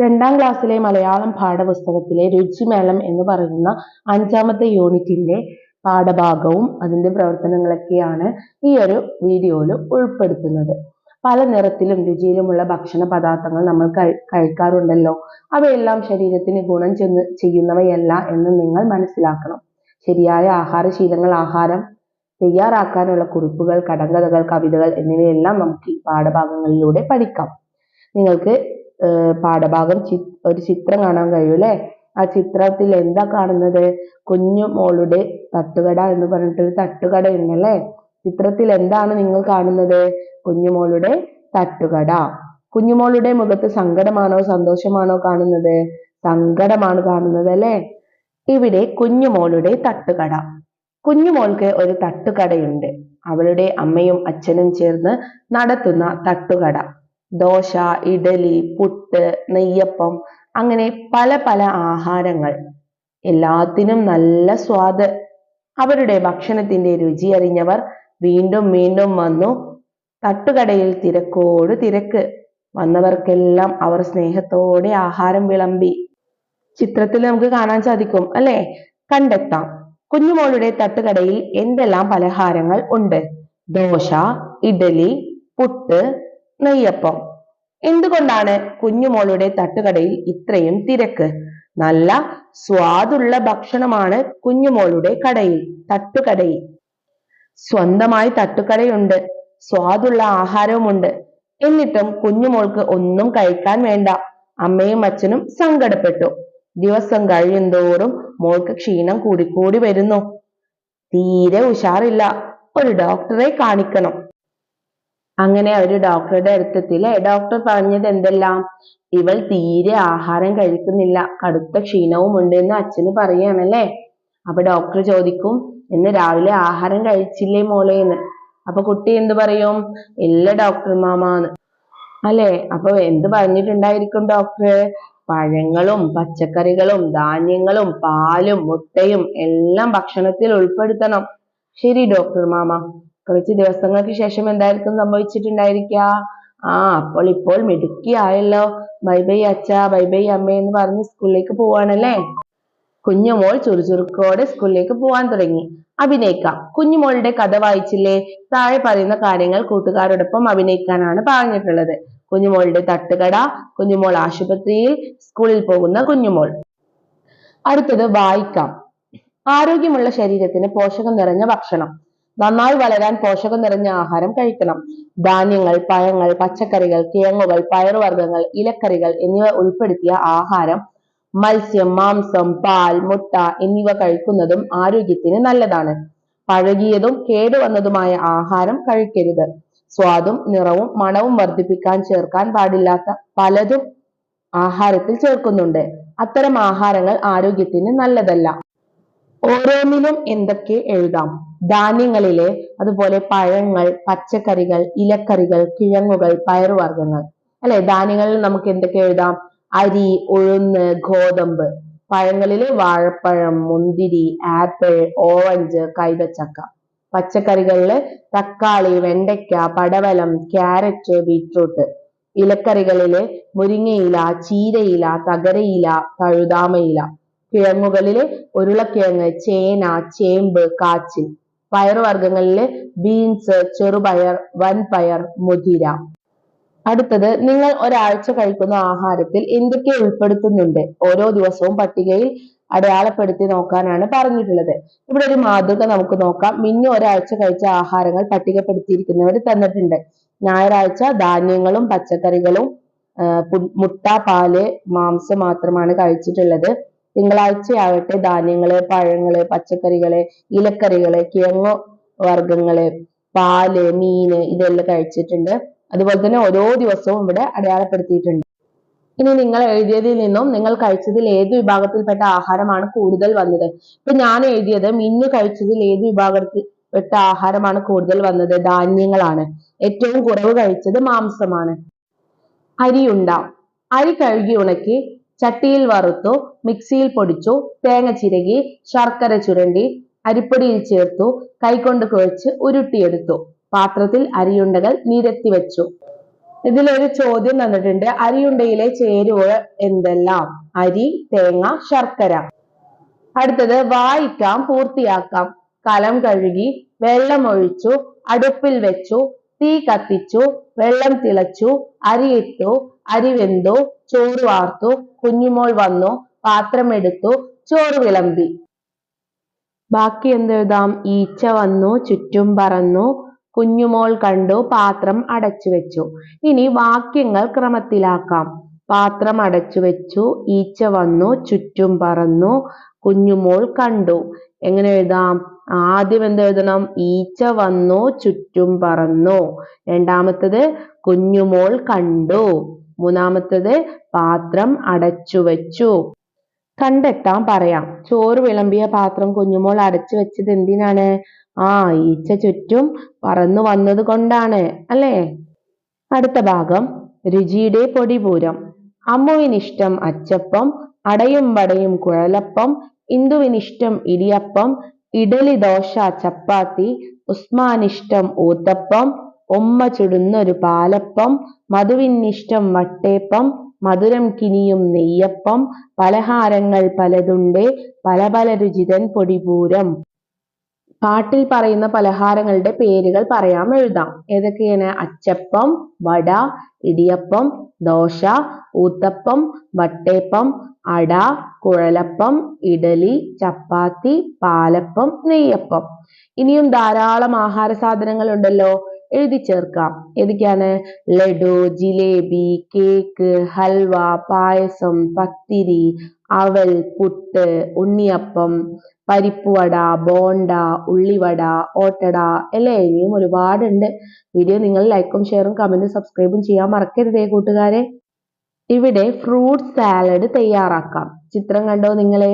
രണ്ടാം ക്ലാസ്സിലെ മലയാളം പാഠപുസ്തകത്തിലെ രുചിമേളം എന്ന് പറയുന്ന അഞ്ചാമത്തെ യൂണിറ്റിന്റെ പാഠഭാഗവും അതിന്റെ പ്രവർത്തനങ്ങളൊക്കെയാണ് ഈ ഒരു വീഡിയോയിൽ ഉൾപ്പെടുത്തുന്നത്. പല നിറത്തിലും രുചിയിലുമുള്ള ഭക്ഷണ പദാർത്ഥങ്ങൾ നമ്മൾ കഴിക്കാറുണ്ടല്ലോ. അവയെല്ലാം ശരീരത്തിന് ഗുണം ചെന്ന് ചെയ്യുന്നവയല്ല എന്ന് നിങ്ങൾ മനസ്സിലാക്കണം. ശരിയായ ആഹാരശീലങ്ങൾ ആഹാരം തയ്യാറാക്കാനുള്ള കുറിപ്പുകൾ കടങ്കഥകൾ കവിതകൾ എന്നിവയെല്ലാം നമുക്ക് ഈ പാഠഭാഗങ്ങളിലൂടെ പഠിക്കാം. നിങ്ങൾക്ക് പാഠഭാഗം ഒരു ചിത്രം കാണാൻ കഴിയും ല്ലേ ആ ചിത്രത്തിൽ എന്താ കാണുന്നത്? കുഞ്ഞു മോളുടെ തട്ടുകട എന്ന് പറഞ്ഞിട്ടൊരു തട്ടുകട ഉണ്ടല്ലേ? ചിത്രത്തിൽ എന്താണ് നിങ്ങൾ കാണുന്നത്? കുഞ്ഞുമോളുടെ തട്ടുകട. കുഞ്ഞുമോളുടെ മുഖത്ത് സങ്കടമാണോ സന്തോഷമാണോ കാണുന്നത്? സങ്കടമാണ് കാണുന്നത് അല്ലേ? ഇവിടെ കുഞ്ഞുമോളുടെ തട്ടുകട. കുഞ്ഞുമോൾക്ക് ഒരു തട്ടുകടയുണ്ട്. അവളുടെ അമ്മയും അച്ഛനും ചേർന്ന് നടത്തുന്ന തട്ടുകട. ദോശ ഇഡലി പുട്ട് നെയ്യപ്പം അങ്ങനെ പല പല ആഹാരങ്ങൾ. എല്ലാത്തിനും നല്ല സ്വാദ്. അവരുടെ ഭക്ഷണത്തിന്റെ രുചി അറിഞ്ഞവർ വീണ്ടും വീണ്ടും വന്നു തട്ടുകടയിൽ തിരക്കോട് തിരക്ക്. വന്നവർക്കെല്ലാം അവർ സ്നേഹത്തോടെ ആഹാരം വിളമ്പി. ചിത്രത്തിൽ നമുക്ക് കാണാൻ സാധിക്കും അല്ലെ? കണ്ടെത്താം. കുഞ്ഞുമോളുടെ തട്ടുകടയിൽ എന്തെല്ലാം പലഹാരങ്ങൾ ഉണ്ട്? ദോശ ഇഡലി പുട്ട് നെയ്യപ്പം. എന്തുകൊണ്ടാണ് കുഞ്ഞുമോളുടെ തട്ടുകടയിൽ ഇത്രയും തിരക്ക്? നല്ല സ്വാദുള്ള ഭക്ഷണമാണ് കുഞ്ഞുമോളുടെ കടയിൽ തട്ടുകടയിൽ. സ്വന്തമായി തട്ടുകടയുണ്ട് സ്വാദുള്ള ആഹാരവുമുണ്ട്. എന്നിട്ടും കുഞ്ഞുമോൾക്ക് ഒന്നും കഴിക്കാൻ വേണ്ട. അമ്മയും അച്ഛനും സങ്കടപ്പെട്ടു. ദിവസം കഴിയുന്തോറും മോൾക്ക് ക്ഷീണം കൂടിക്കൂടി വരുന്നു. തീരെ ഉഷാറില്ല. ഒരു ഡോക്ടറെ കാണിക്കണം. അങ്ങനെ അവർ ഡോക്ടറുടെ അടുത്തെത്തില്ലേ ഡോക്ടർ പറഞ്ഞത് എന്തെല്ലാം? ഇവൾ തീരെ ആഹാരം കഴിക്കുന്നില്ല. കടുത്ത ക്ഷീണവും ഉണ്ട് എന്ന് അച്ഛന് പറയാണല്ലേ അപ്പൊ ഡോക്ടർ ചോദിക്കും ഇന്ന് രാവിലെ ആഹാരം കഴിച്ചില്ലേ മോളെ എന്ന്? അപ്പൊ കുട്ടി എന്ത് പറയും? ഇല്ല ഡോക്ടർ മാമാന്ന് അല്ലെ? അപ്പൊ എന്ത് പറഞ്ഞിട്ടുണ്ടായിരിക്കും ഡോക്ടർ പഴങ്ങളും പച്ചക്കറികളും ധാന്യങ്ങളും പാലും മുട്ടയും എല്ലാം ഭക്ഷണത്തിൽ ഉൾപ്പെടുത്തണം. ശരി ഡോക്ടർ മാമ. കുറച്ച് ദിവസങ്ങൾക്ക് ശേഷം എന്തായിരിക്കും സംഭവിച്ചിട്ടുണ്ടായിരിക്കുക? ആ അപ്പോൾ ഇപ്പോൾ മിടുക്കി ആയല്ലോ. ബൈ ബൈ അച്ഛ ബൈ ബൈ അമ്മ എന്ന് പറഞ്ഞ് സ്കൂളിലേക്ക് പോവാണല്ലേ? കുഞ്ഞുമോൾ ചുറുചുറുക്കോടെ സ്കൂളിലേക്ക് പോവാൻ തുടങ്ങി. അഭിനയിക്കാം. കുഞ്ഞുമോളുടെ കഥ വായിച്ചില്ലേ? താഴെ പറയുന്ന കാര്യങ്ങൾ കൂട്ടുകാരോടൊപ്പം അഭിനയിക്കാനാണ് പറഞ്ഞിട്ടുള്ളത്. കുഞ്ഞുമോളുടെ തട്ടുകട കുഞ്ഞുമോൾ ആശുപത്രിയിൽ സ്കൂളിൽ പോകുന്ന കുഞ്ഞുമോൾ അടുത്തത് വായിക്കാം. ആരോഗ്യമുള്ള ശരീരത്തിന് പോഷകം നിറഞ്ഞ ഭക്ഷണം. നന്നായി വളരാൻ പോഷകം നിറഞ്ഞ ആഹാരം കഴിക്കണം. ധാന്യങ്ങൾ പഴങ്ങൾ പച്ചക്കറികൾ കിഴങ്ങുകൾ പയറുവർഗങ്ങൾ ഇലക്കറികൾ എന്നിവ ഉൾപ്പെടുത്തിയ ആഹാരം മത്സ്യം മാംസം പാൽ മുട്ട എന്നിവ കഴിക്കുന്നതും ആരോഗ്യത്തിന് നല്ലതാണ്. പഴകിയതും കേടുവന്നതുമായ ആഹാരം കഴിക്കരുത്. സ്വാദും നിറവും മണവും വർദ്ധിപ്പിക്കാൻ ചേർക്കാൻ പാടില്ലാത്ത പലതും ആഹാരത്തിൽ ചേർക്കുന്നുണ്ട്. അത്തരം ആഹാരങ്ങൾ ആരോഗ്യത്തിന് നല്ലതല്ല. ഓരോന്നിനും എന്തൊക്കെ എഴുതാം? ധാന്യങ്ങളിലെ അതുപോലെ പഴങ്ങൾ പച്ചക്കറികൾ ഇലക്കറികൾ കിഴങ്ങുകൾ പയറുവർഗങ്ങൾ. അല്ലെ? ധാന്യങ്ങളിൽ നമുക്ക് എന്തൊക്കെ എഴുതാം? അരി ഉഴുന്ന് ഗോതമ്പ്. പഴങ്ങളിൽ വാഴപ്പഴം മുന്തിരി ആപ്പിൾ ഓറഞ്ച് കൈതച്ചക്ക. പച്ചക്കറികളിൽ തക്കാളി വെണ്ടയ്ക്ക പടവലം ക്യാരറ്റ് ബീറ്റ്റൂട്ട് ഇലക്കറികളിൽ മുരിങ്ങയില ചീരയില തകരയില തഴുതാമയില. കിഴങ്ങുകളിൽ ഉരുളക്കിഴങ്ങ് ചേന ചേമ്പ് കാച്ചിൽ. പയറുവർഗങ്ങളിൽ ബീൻസ് ചെറുപയർ വൻപയർ മുതിര. അടുത്തത് നിങ്ങൾ ഒരാഴ്ച കഴിക്കുന്ന ആഹാരത്തിൽ എന്തൊക്കെ ഉൾപ്പെടുത്തുന്നുണ്ട്? ഓരോ ദിവസവും പട്ടികയിൽ അടയാളപ്പെടുത്തി നോക്കാനാണ് പറഞ്ഞിട്ടുള്ളത്. ഇവിടെ ഒരു മാതൃക നമുക്ക് നോക്കാം. മിന്നു ഒരാഴ്ച കഴിച്ച ആഹാരങ്ങൾ പട്ടികപ്പെടുത്തിയിരിക്കുന്നവർ തന്നിട്ടുണ്ട്. ഞായറാഴ്ച ധാന്യങ്ങളും പച്ചക്കറികളും മുട്ട പാൽ മാംസം മാത്രമാണ് കഴിച്ചിട്ടുള്ളത്. തിങ്കളാഴ്ചയാവട്ടെ ധാന്യങ്ങൾ പഴങ്ങൾ പച്ചക്കറികൾ ഇലക്കറികൾ കിഴങ്ങു വർഗങ്ങൾ പാൽ മീന് ഇതെല്ലാം കഴിച്ചിട്ടുണ്ട്. അതുപോലെ തന്നെ ഓരോ ദിവസവും ഇവിടെ അടയാളപ്പെടുത്തിയിട്ടുണ്ട്. ഇനി നിങ്ങൾ എഴുതിയതിൽ നിന്നും നിങ്ങൾ കഴിച്ചതിൽ ഏത് വിഭാഗത്തിൽപ്പെട്ട ആഹാരമാണ് കൂടുതൽ വന്നത്? ഇപ്പൊ ഞാൻ എഴുതിയത് മിന്നു കഴിച്ചതിൽ ഏത് വിഭാഗത്തിൽ പെട്ട ആഹാരമാണ് കൂടുതൽ വന്നത്? ധാന്യങ്ങളാണ്. ഏറ്റവും കുറവ് കഴിച്ചത് മാംസമാണ്. അരിയുണ്ട. അരി കഴുകി ഉണക്കി ചട്ടിയിൽ വറുത്തു മിക്സിയിൽ പൊടിച്ചു തേങ്ങ ചിരകി ശർക്കര ചുരണ്ടി അരിപ്പൊടിയിൽ ചേർത്തു കൈകൊണ്ട് കുഴച്ച് ഉരുട്ടിയെടുത്തു. പാത്രത്തിൽ അരിയുണ്ടകൾ നിരത്തി വെച്ചു. ഇതിലൊരു ചോദ്യം തന്നിട്ടുണ്ട് അരിയുണ്ടയിലെ ചേരുവ എന്തെല്ലാം? അരി തേങ്ങ ശർക്കര. അടുത്തത് വായിക്കാം പൂർത്തിയാക്കാം. കലം കഴുകി വെള്ളമൊഴിച്ചു അടുപ്പിൽ വെച്ചു തീ കത്തിച്ചു വെള്ളം തിളച്ചു അരിയിട്ടു അരി വെന്തു ചോറ് വാർത്തു കുഞ്ഞുമോൾ വന്നു പാത്രമെടുത്തു ചോറ് വിളമ്പി. ബാക്കി എന്തെഴുതാം? ഈച്ച വന്നു ചുറ്റും പറന്നു കുഞ്ഞുമോൾ കണ്ടു പാത്രം അടച്ചു വെച്ചു. ഇനി വാക്യങ്ങൾ ക്രമത്തിലാക്കാം. പാത്രം അടച്ചു വെച്ചു ഈച്ച വന്നു ചുറ്റും പറന്നു കുഞ്ഞുമോൾ കണ്ടു. എങ്ങനെ എഴുതാം? ആദ്യം എന്ത് എഴുതണം? ഈച്ച വന്നു ചുറ്റും പറന്നു. രണ്ടാമത്തത് കുഞ്ഞുമോൾ കണ്ടു. മൂന്നാമത്തത് പാത്രം അടച്ചു വെച്ചു. കണ്ടെത്താൻ പറയാം. ചോറ് വിളമ്പിയ പാത്രം കുഞ്ഞുമോൾ അടച്ചു വെച്ചത് എന്തിനാണ്? ആ ഈച്ച ചുറ്റും പറന്നു വന്നത് കൊണ്ടാണ് അല്ലേ? അടുത്ത ഭാഗം. രുചിയുടെ പൊടിപൂരം. അമ്മുവിനിഷ്ടം അച്ചപ്പം അടയും വടയും കുഴലപ്പം ഇന്ദുവിനിഷ്ടം ഇടിയപ്പം ഇഡലി ദോശ ചപ്പാത്തി ഉസ്മാനിഷ്ടം ഊത്തപ്പം ഉമ്മ ചുടുന്നൊരു പാലപ്പം മധുവിനിഷ്ടം വട്ടേപ്പം മധുരം കിനിയും നെയ്യപ്പം പലഹാരങ്ങൾ പലതുണ്ട് പല പല രുചിതൻ പൊടിപൂരം. പാട്ടിൽ പറയുന്ന പലഹാരങ്ങളുടെ പേരുകൾ പറയാം എഴുതാം. ഏതൊക്കെയാണ്? അച്ചപ്പം വട ഇടിയപ്പം ദോശ ഊത്തപ്പം വട്ടേപ്പം അട കുഴലപ്പം ഇഡലി ചപ്പാത്തി പാലപ്പം നെയ്യപ്പം. ഇനിയും ധാരാളം ആഹാര സാധനങ്ങൾ ഉണ്ടല്ലോ എഴുതി ചേർക്കാം. ഏതൊക്കെയാണ്? ലഡു ജിലേബി കേക്ക് ഹൽവ പായസം പത്തിരി അവൽ പുട്ട് ഉണ്ണിയപ്പം പരിപ്പുവട ബോണ്ട ഉള്ളിവട ഓട്ടട എല്ലാം ഇനിയും ഒരുപാടുണ്ട്. വീഡിയോ നിങ്ങൾ ലൈക്കും ഷെയറും കമന്റും സബ്സ്ക്രൈബും ചെയ്യാൻ മറക്കരുതേ കൂട്ടുകാരെ. ഇവിടെ ഫ്രൂട്ട് സാലഡ് തയ്യാറാക്കാം. ചിത്രം കണ്ടോ നിങ്ങളെ?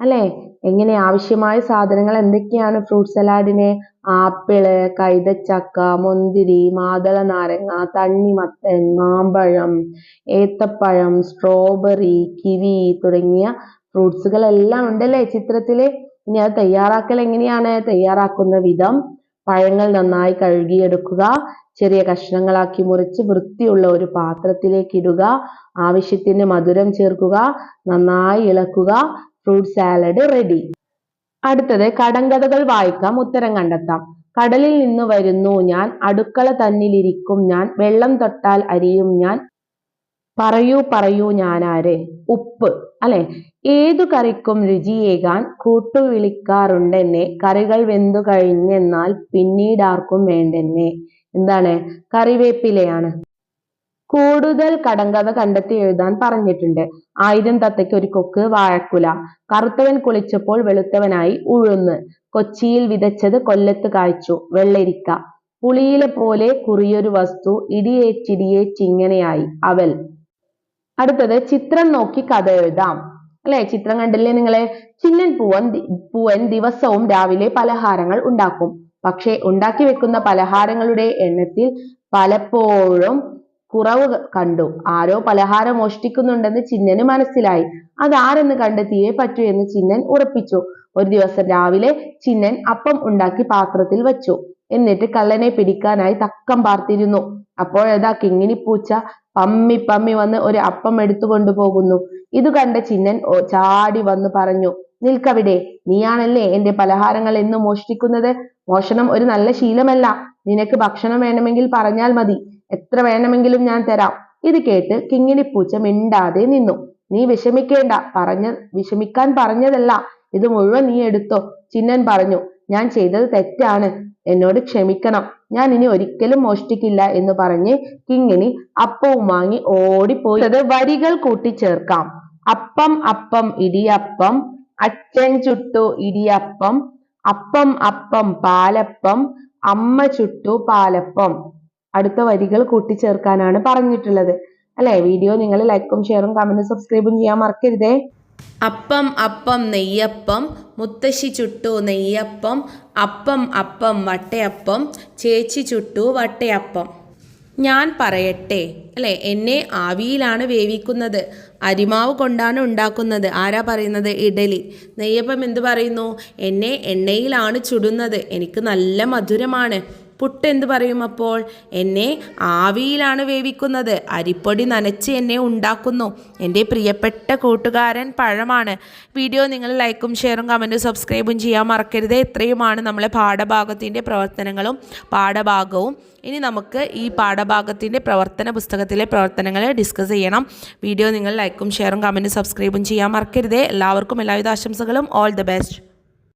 അല്ലെ? എങ്ങനെ ആവശ്യമായ സാധനങ്ങൾ എന്തൊക്കെയാണ് ഫ്രൂട്ട് സലാഡിന് ആപ്പിൾ കൈതച്ചക്ക മുന്തിരി മാതള നാരങ്ങ തണ്ണിമത്തൻ മാമ്പഴം ഏത്തപ്പഴം സ്ട്രോബെറി കിവി തുടങ്ങിയ ഫ്രൂട്ട്സുകളെല്ലാം ഉണ്ടല്ലേ ചിത്രത്തിൽ? ഇനി അത് തയ്യാറാക്കൽ എങ്ങനെയാണ്? തയ്യാറാക്കുന്ന വിധം പഴങ്ങൾ നന്നായി കഴുകിയെടുക്കുക ചെറിയ കഷ്ണങ്ങളാക്കി മുറിച്ച് വൃത്തിയുള്ള ഒരു പാത്രത്തിലേക്ക് ഇടുക ആവശ്യത്തിന് മധുരം ചേർക്കുക നന്നായി ഇളക്കുക ഫ്രൂട്ട് സാലഡ് റെഡി അടുത്തത് കടങ്കഥകൾ വായിക്കാം ഉത്തരം കണ്ടെത്താം. കടലിൽ നിന്ന് വരുന്നു ഞാൻ അടുക്കള തന്നിലിരിക്കും ഞാൻ വെള്ളം തൊട്ടാൽ അരിയും ഞാൻ. പറയൂ പറയൂ ഞാനാര്? ഉപ്പ് അല്ലെ? ഏതു കറിക്കും രുചിയേകാൻ കൂട്ടു വിളിക്കാറുണ്ടെന്നെ കറികൾ വെന്തു കഴിഞ്ഞെന്നാൽ പിന്നീടാർക്കും വേണ്ടെന്നെ. എന്താണ്? കറിവേപ്പിലയാണ്. കൂടുതൽ കടങ്കഥ കണ്ടെത്തി എഴുതാൻ പറഞ്ഞിട്ടുണ്ട്. ആയിരം തത്തയ്ക്ക് ഒരു കൊക്ക് വാഴക്കുല. കറുത്തവൻ കുളിച്ചപ്പോൾ വെളുത്തവനായി ഉഴുന്ന്. കൊച്ചിയിൽ വിതച്ചത് കൊല്ലത്ത് കായ്ച്ചു. വെള്ളരിക്ക. പുളിയിലെ പോലെ കുറിയൊരു വസ്തു ഇടിയേച്ചിടിയേച്ചിങ്ങനെയായി അവൽ. അടുത്തത് ചിത്രം നോക്കി കഥ എഴുതാം. അല്ലെ? ചിത്രം കണ്ടില്ലേ നിങ്ങളെ? ചിന്നൻ പൂവൻ പൂവൻ ദിവസവും രാവിലെ പലഹാരങ്ങൾ ഉണ്ടാക്കും. പക്ഷേ ഉണ്ടാക്കി വെക്കുന്ന പലഹാരങ്ങളുടെ എണ്ണത്തിൽ പലപ്പോഴും കുറവ് കണ്ടു. ആരോ പലഹാരം മോഷ്ടിക്കുന്നുണ്ടെന്ന് ചിന്നന് മനസ്സിലായി. അതാരെന്ന് കണ്ടെത്തിയേ പറ്റൂ എന്ന് ചിന്നൻ ഉറപ്പിച്ചു. ഒരു ദിവസം രാവിലെ ചിന്നൻ അപ്പം ഉണ്ടാക്കി പാത്രത്തിൽ വെച്ചു. എന്നിട്ട് കള്ളനെ പിടിക്കാനായി തക്കം പാർത്തിരുന്നു. അപ്പോഴതാ കിങ്ങിണി പൂച്ച പമ്മി പമ്മി വന്ന് ഒരു അപ്പം എടുത്തു കൊണ്ടുപോകുന്നു. ഇത് കണ്ട ചിന്നൻ ചാടി വന്ന് പറഞ്ഞു നിൽക്കവിടെ. നീയാണല്ലേ എന്റെ പലഹാരങ്ങൾ എന്നും മോഷ്ടിക്കുന്നത്? മോഷണം ഒരു നല്ല ശീലമല്ല. നിനക്ക് ഭക്ഷണം വേണമെങ്കിൽ പറഞ്ഞാൽ മതി. എത്ര വേണമെങ്കിലും ഞാൻ തരാം. ഇത് കേട്ട് കിങ്ങിണിപ്പൂച്ച മിണ്ടാതെ നിന്നു. നീ വിഷമിക്കേണ്ട. പറഞ്ഞ വിഷമിക്കാൻ പറഞ്ഞതല്ല. ഇത് മുഴുവൻ നീ എടുത്തോ? ചിന്നൻ പറഞ്ഞു ഞാൻ ചെയ്തത് തെറ്റാണ്. എന്നോട് ക്ഷമിക്കണം. ഞാൻ ഇനി ഒരിക്കലും മോഷ്ടിക്കില്ല എന്ന് പറഞ്ഞ് കിങ്ങിണി അപ്പവും വാങ്ങി ഓടിപ്പോയത് വരികൾ കൂട്ടിച്ചേർക്കാം. അപ്പം അപ്പം ഇടിയപ്പം. അച്ഛൻ ചുട്ടു ഇടിയപ്പം. അപ്പം അപ്പം പാലപ്പം. അമ്മ ചുട്ടു പാലപ്പം. അടുത്ത വരികൾ കൂട്ടിച്ചേർക്കാനാണ് പറഞ്ഞിട്ടുള്ളത്. അല്ലെ? വീഡിയോ നിങ്ങൾ ലൈക്കും ഷെയറും കമന്റും സബ്സ്ക്രൈബും ചെയ്യാൻ മറക്കരുതേ. അപ്പം അപ്പം നെയ്യപ്പം മുത്തശ്ശി ചുട്ടു നെയ്യപ്പം അപ്പം അപ്പം വട്ടയപ്പം ചേച്ചി ചുട്ടു വട്ടയപ്പം. ഞാൻ പറയട്ടെ അല്ലെ? എന്നെ ആവിയിലാണ് വേവിക്കുന്നത്. അരിമാവ് കൊണ്ടാണ് ഉണ്ടാക്കുന്നത്. ആരാ പറയുന്നത്? ഇഡലി. നെയ്യപ്പം എന്ത് പറയുന്നു? എന്നെ എണ്ണയിലാണ് ചുടുന്നത്. എനിക്ക് നല്ല മധുരമാണ്. പുട്ട് എന്ത് പറയും അപ്പോൾ? എന്നെ ആവിയിലാണ് വേവിക്കുന്നത്. അരിപ്പൊടി നനച്ച് എന്നെ ഉണ്ടാക്കുന്നു. എന്റെ പ്രിയപ്പെട്ട കൂട്ടുകാരൻ പഴമാണ്. വീഡിയോ നിങ്ങൾ ലൈക്കും ഷെയറും കമന്റും സബ്സ്ക്രൈബും ചെയ്യാൻ മറക്കരുത്. ഇത്രയുമാണ് നമ്മളെ പാഠഭാഗത്തിന്റെ പ്രവർത്തനങ്ങളും പാഠഭാഗവും. ഇനി നമുക്ക് ഈ പാഠഭാഗത്തിന്റെ പ്രവർത്തന പുസ്തകത്തിലെ പ്രവർത്തനങ്ങൾ ഡിസ്കസ് ചെയ്യണം. വീഡിയോ നിങ്ങൾ ലൈക്കും ഷെയറും കമന്റും സബ്സ്ക്രൈബും ചെയ്യാൻ മറക്കരുത്. എല്ലാവർക്കും എല്ലാവിധ ആശംസകളും. All the best.